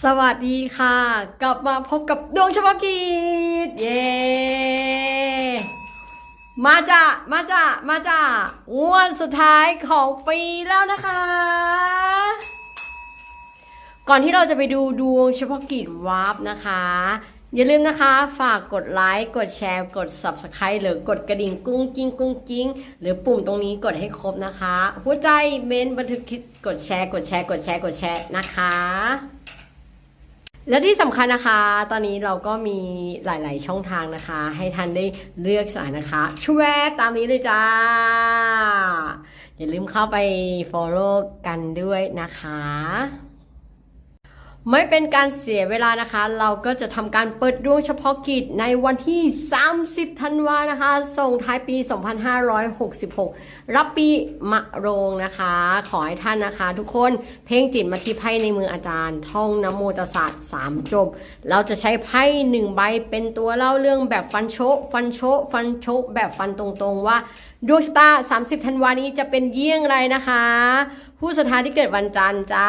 สวัสดีค่ะ กลับมาพบกับดวงเฉพาะกิจเย้มาจ้ะมาจ้ะมาจ้ะวันสุดท้ายของปีแล้วนะคะ ก่อนที่เราจะไปดูดวงเฉพาะกิจวาร์ปนะคะ อย่าลืมนะคะ ฝากกดไลค์กดแชร์ กด Subscribe หรือกดกระดิ่งกุ้งกิ้งกุ้งกิ้ง หรือปุ่มตรงนี้กดให้ครบนะคะ หัวใจเมนบันทึกคลิปกดแชร์ กดแชร์ กดแชร์กดแชร์นะคะ และที่สำคัญนะคะ ตอนนี้เราก็มีหลาย ๆ ช่องทางนะคะ ให้ท่านได้เลือกสายนะคะ ช่วยตามนี้เลยจ้า อย่าลืมเข้าไป follow กันด้วยนะคะ ไม่เป็นการเสียเวลานะคะ เราก็จะทำการเปิดดวงเฉพาะกิจในวันที่ 30 ธันวานะคะ ส่งท้ายปี 2566 รับปีมะโรงนะคะ ขอให้ท่านนะคะ ทุกคนเพ่งจิตมาที่ไพ่ในมืออาจารย์ ท่องนโมตัสสะสามจบ เราจะใช้ไพ่หนึ่งใบเป็นตัวเล่าเรื่องแบบฟันโชฟันโชฟันโชแบบฟันตรงๆว่าดวงชะตา 30 ธันวานี้จะเป็นเยี่ยงไรนะคะ ผู้ศรัทธาที่เกิดวันจันทร์จ้า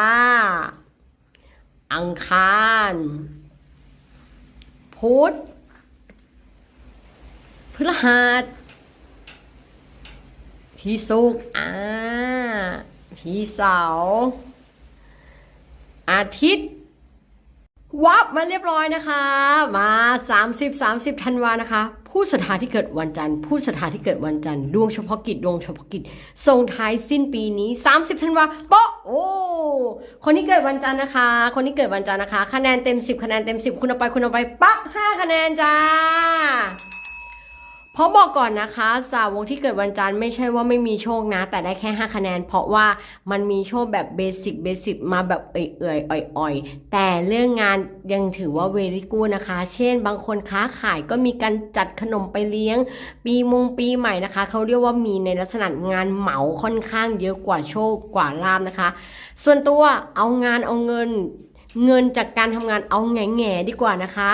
อังคาร พุธพฤหัสพีสุกร์อ่าพีเสาร์อาทิตย์ วับมาเรียบร้อยนะคะ มา 30 30ธันวานะคะ ผู้สถาที่เกิดวันจันทร์ ผู้สถาที่เกิดวันจันทร์ดวงเฉพาะกิจดวงเฉพาะกิจส่งท้ายสิ้นปีนี้ 30ธันวาโปะโอ้คนที่เกิดวันจันทร์นะคะ คนที่เกิดวันจันทร์นะคะ คะแนนเต็ม 10 คะแนนเต็ม 10 คุณเอาไปคุณเอาไปปั๊บ5คะแนนจ้า เพราะบอกก่อนนะคะ สาวกที่เกิดวันจันทร์ไม่ใช่ว่าไม่มีโชคนะ แต่ได้แค่ 5 คะแนน เพราะว่ามันมีโชคแบบเบสิกเบสิกมาแบบเอื่อยๆอ่อยๆ แต่เรื่องงานยังถือว่าเวริกูนะคะ เช่น บางคนค้าขายก็มีการจัดขนมไปเลี้ยง ปีมงปีใหม่นะคะ เขาเรียกว่ามีในลักษณะงานเหมาค่อนข้างเยอะกว่าโชคกว่าลาบนะคะ ส่วนตัวเอางานเอาเงิน เงินจากการทำงานเอาแง่แง่ๆดีกว่านะคะ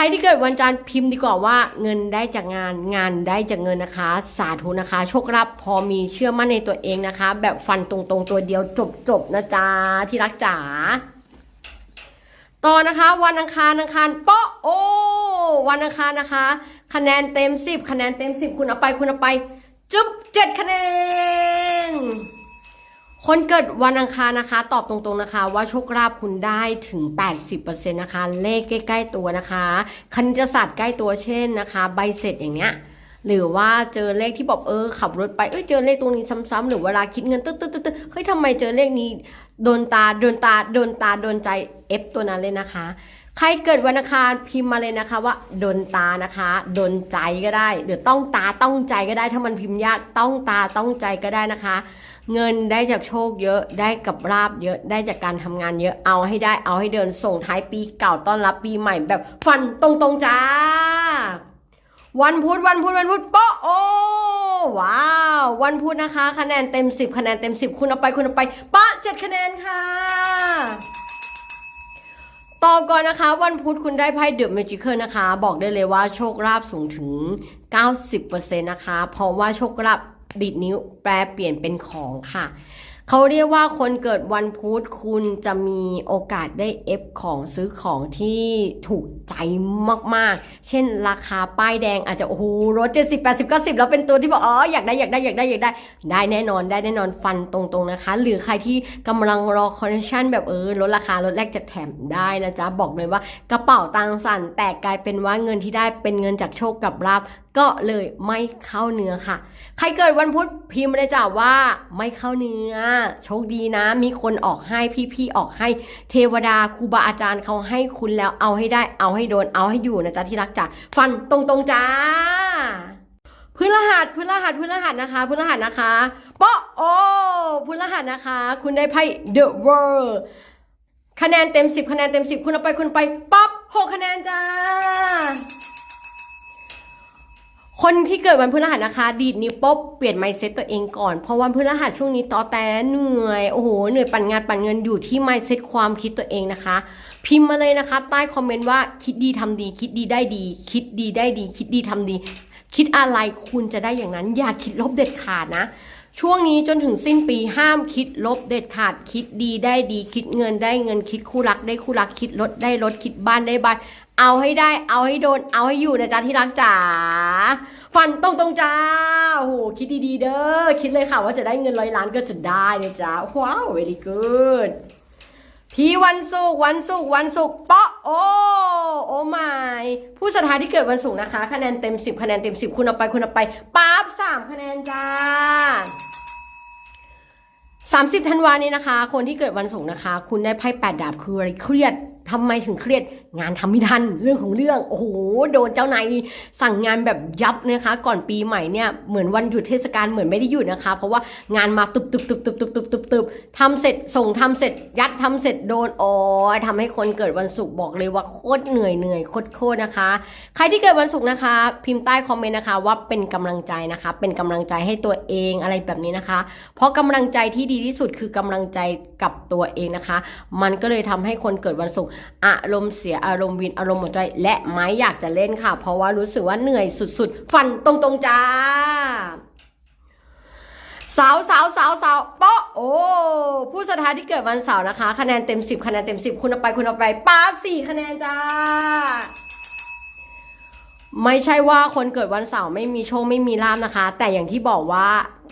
ครที่เกิดวันจันทร์พิมพ์ดีกว่าว่าเงินได้จากงานงานได้จากเงินนะคะ สาธุนะคะ โชครับพอมีเชื่อมั่นในตัวเองนะคะ แบบฟันตรงๆตัวเดียวจบๆนะจ๊ะที่รักจ๋าต่อนะคะวันอังคารอังคารโป๊ะโอวันอังคารนะคะ คะแนนเต็ม10คะแนนเต็ม10คุณเอาไปคุณเอาไป จุ๊บ7คะแนน คนเกิดวันอังคารนะคะ ตอบตรงๆนะคะ ว่าโชคลาภคุณได้ถึง 80%นะคะ เลขใกล้ๆตัวนะคะคณิตศาสตร์ใกล้ตัวเช่นนะคะ ใบเสร็จอย่างเงี้ยหรือว่าเจอเลขที่บอกเออขับรถไปเอ้ยเจอเลขตรงนี้ซ้ำๆหรือเวลาคิดเงินตึ๊ดตึ๊ดตึ๊ดเฮ้ยทำไมเจอเลขนี้โดนตาโดนตาโดนตาโดนใจเอฟตัวนั้นเลยนะคะ ใครเกิดวันอังคารพิมพ์มาเลยนะคะว่าโดนตานะคะโดนใจก็ได้หรือต้องตาต้องใจก็ได้ถ้ามันพิมพ์ยากต้องตาต้องใจก็ได้นะคะ เงินได้จากโชคเยอะได้กับราบเยอะได้จากการทำงานเยอะเอาให้ได้เอาให้เดินส่งท้ายปีเก่าต้อนรับปีใหม่แบบฟันตรงๆจ้า วันพุธวันพุธวันพุธโป๊ะโอ้ว้าว วันพุธนะคะ คะแนนเต็ม10คะแนนเต็ม10คุณเอาไปคุณเอาไปปะ7คะแนนค่ะต่อก่อนนะคะ วันพุธคุณได้ไพ่เดอะ a มจิเคิลนะคะ บอกได้เลยว่าโชคลาภสูงถึง 90%นะคะ เพราะว่าโชคลาภ ดิดนิ้วแปลเปลี่ยนเป็นของค่ะ เขาเรียกว่าคนเกิดวันพุธคุณจะมีโอกาสได้เอฟของซื้อของที่ถูกใจมากๆ เช่นราคาป้ายแดงอาจจะโอ้โหรถ70 80 90แล้วเป็นตัวที่บอกอ๋ออยากได้อยากได้อยากได้อยากได้ ได้แน่นอนได้แน่นอนฟันตรงๆนะคะ หรือใครที่กำลังรอคอนเนคชั่นแบบเออลดราคาลดแรกจากแถมได้นะจ๊ะบอกเลยว่ากระเป๋าตังสั่นแต่กลายเป็นว่าเงินที่ได้เป็นเงินจากโชคกับลาบก็เลยไม่เข้าเนื้อค่ะ ใครเกิดวันพุธพิมพ์มาเลยจ้ะว่าไม่เข้าเนื้อ โชคดีนะ มีคนออกให้พี่ๆออกให้ เทวดาครูบาอาจารย์เขาให้คุณแล้วเอาให้ได้ เอาให้โดน เอาให้อยู่นะจ๊ะที่รักจ้ะฟันตรงๆจ้าพฤหัสพฤหัสพฤหัสนะคะพฤหัสนะคะโป๊ะโอ้พฤหัสนะคะ คุณได้ไพ่ The World คะแนนเต็ม 10 คะแนนเต็ม 10 คุณเอาไปคุณไปปั๊บ6คะแนนจ้า คนที่เกิดวันพฤหัสนะคะ ดีดนิ้วปุ๊บเปลี่ยนไมเซ็ตตัวเองก่อน เพราะวันพฤหัสช่วงนี้ตอแต่เหนื่อย โอ้โห เหนื่อยปั่นงานปั่นเงินอยู่ที่ไมเซ็ตความคิดตัวเองนะคะ พิมพ์มาเลยนะคะ ใต้คอมเมนต์ว่าคิดดีทำดี คิดดีได้ดี คิดดีได้ดี คิดดีทำดี คิดอะไรคุณจะได้อย่างนั้น อย่าคิดลบเด็ดขาดนะ ช่วงนี้จนถึงสิ้นปีห้ามคิดลบเด็ดขาด คิดดีได้ดี คิดเงินได้เงิน คิดคู่รักได้คู่รัก คิดรถได้รถ คิดบ้านได้บ้าน เอาให้ได้ เอาให้โดน เอาให้อยู่นะจ๊ะที่รักจ๋า ฟันตรงตรงจ้าโอ้โหคิดดีๆเด้อ คิดเลยค่ะว่าจะได้เงินร้อยล้านก็จะได้นะจ๊ะ ว้าว very good พี่วันศุกร์วันศุกร์วันศุกร์เปาะโอ้โอ้ไม่ผู้ศรัทธาที่เกิดวันศุกร์นะคะคะแนนเต็ม10คะแนนเต็ม10คุณเอาไปคุณเอาไปปั๊บ3คะแนนจ้า30ธันวานี้นะคะ คนที่เกิดวันศุกร์นะคะ คุณได้ไพ่แปดดาบคืออะไรเครียดทำไมถึงเครียดงานทำไม่ทันเรื่องของเรื่องโอ้โหโดนเจ้านายสั่งงานแบบยับนะคะ ก่อนปีใหม่เนี่ยเหมือนวันหยุดเทศกาลเหมือนไม่ได้หยุดนะคะ เพราะว่างานมาตุบตุบตุบตุบตุบตุบตุบตุบทำเสร็จส่งทำเสร็จยัดทำเสร็จโดนโอ้ยทำให้คนเกิดวันศุกร์บอกเลยว่าโคตรเหนื่อยเหนื่อยโคตรโคตรนะคะ ใครที่เกิดวันศุกร์นะคะ พิมพ์ใต้คอมเมนต์นะคะ ว่าเป็นกำลังใจนะคะ เป็นกำลังใจให้ตัวเองอะไรแบบนี้นะคะ เพราะกำลังใจที่ดีที่สุดคือกำลังใจกับตัวเองนะคะ มันก็เลยทำให้คนเกิดวันศุกร์อารมณ์เสียอารมณ์วินอารมณ์หมดใจและไม่อยากจะเล่นค่ะ เพราะว่ารู้สึกว่าเหนื่อยสุดๆ ฟันตรงๆจ้าสาวสาวสาวสาวเปะโอ้ผู้สถานที่เกิดวันเสาร์นะคะ คะแนนเต็ม10คะแนนเต็ม10คุณเอาไปคุณเอาไปป้าสี่คะแนนจ้าไม่ใช่ว่าคนเกิดวันเสาร์ไม่มีโชคไม่มีลาบนะคะ แต่อย่างที่บอกว่า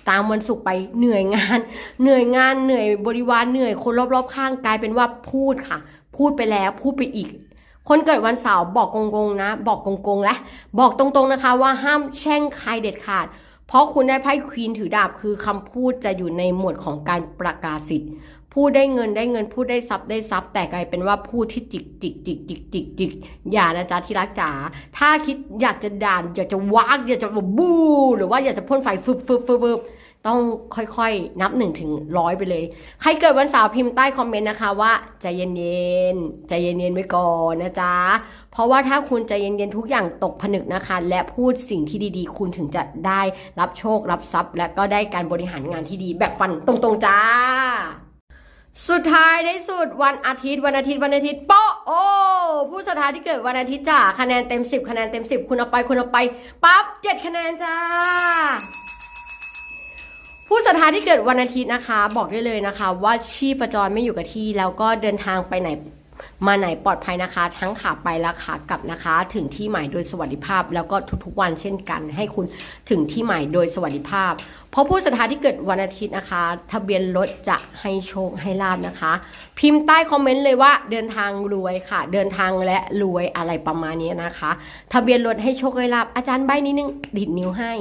ตามวันศุกร์ไปเหนื่อยงาน เหนื่อยงานเหนื่อยบริวารเหนื่อยคนรอบๆข้างกลายเป็นว่าพูดค่ะ พูดไปแล้วพูดไปอีก คนเกิดวันเสาร์บอกกงๆนะ บอกกงๆและบอกตรงๆนะคะว่าห้ามแช่งใครเด็ดขาด เพราะคุณได้ไพ่ควีนถือดาบคือคำพูดจะอยู่ในหมวดของการประกาศสิทธิ์พูดได้เงินได้เงินพูดได้ทรัพย์ได้ทรัพย์ แต่กลายเป็นว่าพูดที่จิกจิกจิกจิกจิกจิกอย่านะจ๊ะที่รักจ๋าถ้าคิดอยากจะด่านอยากจะวากอยากจะบบบูหรือว่าอยากจะพ่นไฟฟึบฟึบฟึบฟึบ ต้องค่อยๆ นับหนึ่งถึงร้อยไปเลย ใครเกิดวันเสาร์พิมพ์ใต้คอมเมนต์นะคะว่าใจเย็นๆ ใจเย็นๆไว้ก่อนนะจ๊ะ เพราะว่าถ้าคุณใจเย็นๆ ทุกอย่างตกผนึกนะคะ และพูดสิ่งที่ดีๆ คุณถึงจะได้รับโชครับทรัพย์ และก็ได้การบริหารงานที่ดีแบบฟันตรงๆจ้า สุดท้ายในสุดวันอาทิตย์วันอาทิตย์วันอาทิตย์โป๊ะโอ้ผู้สถานที่เกิดวันอาทิตย์จ้าคะแนนเต็ม 10 คะแนนเต็ม 10 คุณเอาไปคุณเอาไปปั๊บ7คะแนนจ้า ผู้ศรัทธาที่เกิดวันอาทิตย์นะคะ บอกได้เลยนะคะ ว่าชีพจรไม่อยู่กับที่แล้วก็เดินทางไปไหนมาไหนปลอดภัยนะคะ ทั้งขาไปและขากลับนะคะ ถึงที่หมายโดยสวัสดิภาพ แล้วก็ทุกๆวันเช่นกัน ให้คุณถึงที่หมายโดยสวัสดิภาพ เพราะผู้ศรัทธาที่เกิดวันอาทิตย์นะคะ ทะเบียนรถจะให้โชคให้ลาบนะคะ พิมพ์ใต้คอมเมนต์เลยว่าเดินทางรวยค่ะ เดินทางและรวยอะไรประมาณนี้นะคะ ทะเบียนรถให้โชคให้ลาบอาจารย์ใบนิดนึงดิดนิ้วให้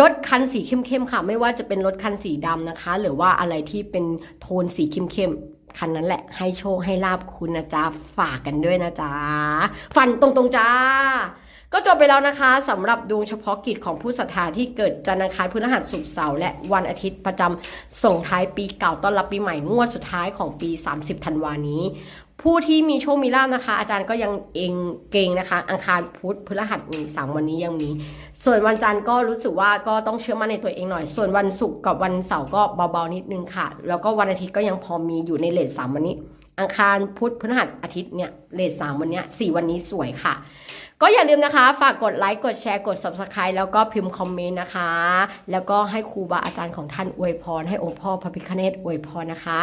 รถคันสีเข้มๆค่ะ ไม่ว่าจะเป็นรถคันสีดำนะคะ หรือว่าอะไรที่เป็นโทนสีเข้มๆคันนั้นแหละ ให้โชคให้ลาบคุณนะจ๊ะ ฝากกันด้วยนะจ๊ะ ฟันตรงๆจ้า ก็จบไปแล้วนะคะสำหรับดวงเฉพาะกิจของผู้ศรัทธาที่เกิดจันทร์อังคารพฤหัสศุกร์เสาร์และวันอาทิตย์ประจำส่งท้ายปีเก่าต้อนรับปีใหม่งวดสุดท้ายของปี 30 ธันวานี้ ผู้ที่มีโชคมีลาบนะคะ อาจารย์ก็ยังเองเก่งนะคะ อังคารพุธพฤหัสมีสามวันนี้ยังมี ส่วนวันจันทร์ก็รู้สึกว่าก็ต้องเชื่อมั่นในตัวเองหน่อย ส่วนวันศุกร์กับวันเสาร์ก็เบาๆนิดนึงค่ะ แล้วก็วันอาทิตย์ก็ยังพอมีอยู่ในเลทสามวันนี้ อังคารพุธพฤหัสอาทิตย์เนี่ยเลทสามวันเนี้ยสี่วันนี้สวยค่ะ ก็อย่าลืมนะคะ ฝากกดไลค์ กดแชร์ กด subscribe แล้วก็พิมพ์คอมเมนต์นะคะ แล้วก็ให้ครูบาอาจารย์ของท่านอวยพร ให้องค์พ่อพระพิฆเนศอวยพรนะคะ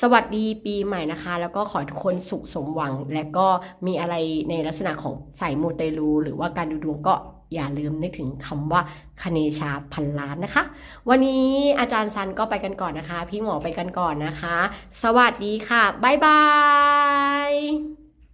สวัสดีปีใหม่นะคะ แล้วก็ขอทุกคนสุขสมหวัง และก็มีอะไรในลักษณะของสายมูเตลู หรือว่าการดูดวงก็อย่าลืมนึกถึงคำว่าคเนชาพันล้านนะคะ วันนี้อาจารย์ซันก็ไปกันก่อนนะคะ พี่หมอไปกันก่อนนะคะ สวัสดีค่ะ บ๊ายบาย